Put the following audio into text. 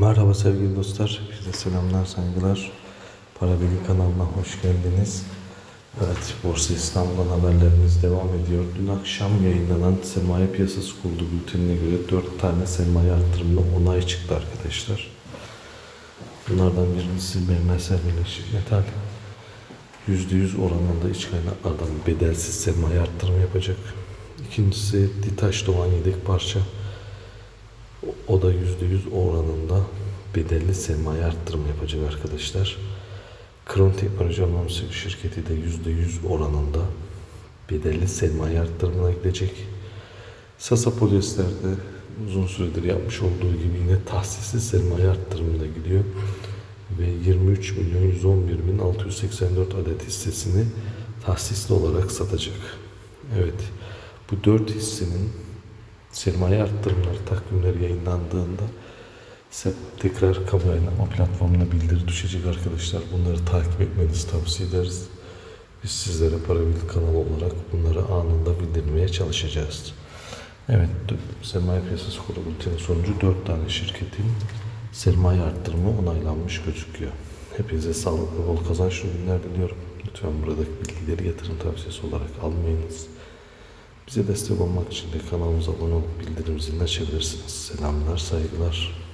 Merhaba sevgili dostlar. Bize selamlar, saygılar. Para Bilgi kanalına hoş geldiniz. Evet, Borsa İstanbul'dan haberlerimiz devam ediyor. Dün akşam yayınlanan sermaye piyasası kurulu bültenine göre 4 tane sermaye arttırımlı onay çıktı arkadaşlar. Bunlardan birincisi BMS Birleşik Metal. %100 oranında iç kaynaklardan bedelsiz sermaye arttırımı yapacak. İkincisi Ditaş Doğan Yedek Parça. O da %100 oranında bedelli sermaye arttırımı yapacak arkadaşlar. Kron Teknoloji Anonim şirketi de %100 oranında bedelli sermaye arttırımına gidecek. Sasa Polyester'de uzun süredir yapmış olduğu gibi yine tahsisli sermaye arttırımına gidiyor. Ve 23 milyon 111 bin 684 adet hissesini tahsisli olarak satacak. Evet, bu dört hissenin sermaye arttırımları takvimleri yayınlandığında tekrar kamu yayınlama platformuna bildiri düşecek arkadaşlar. Bunları takip etmenizi tavsiye ederiz. Biz sizlere para bilgi kanalı olarak bunları anında bildirmeye çalışacağız. Evet, sermaye piyasası kurulu bültenin sonucu 4 tane şirketin sermaye arttırımı onaylanmış gözüküyor. Hepinize sağlıklı, bol kazançlı günler diliyorum. Lütfen buradaki bilgileri yatırım tavsiyesi olarak almayınız. Bize destek olmak için de kanalımıza abone olup bildirim zilini açabilirsiniz. Selamlar, saygılar.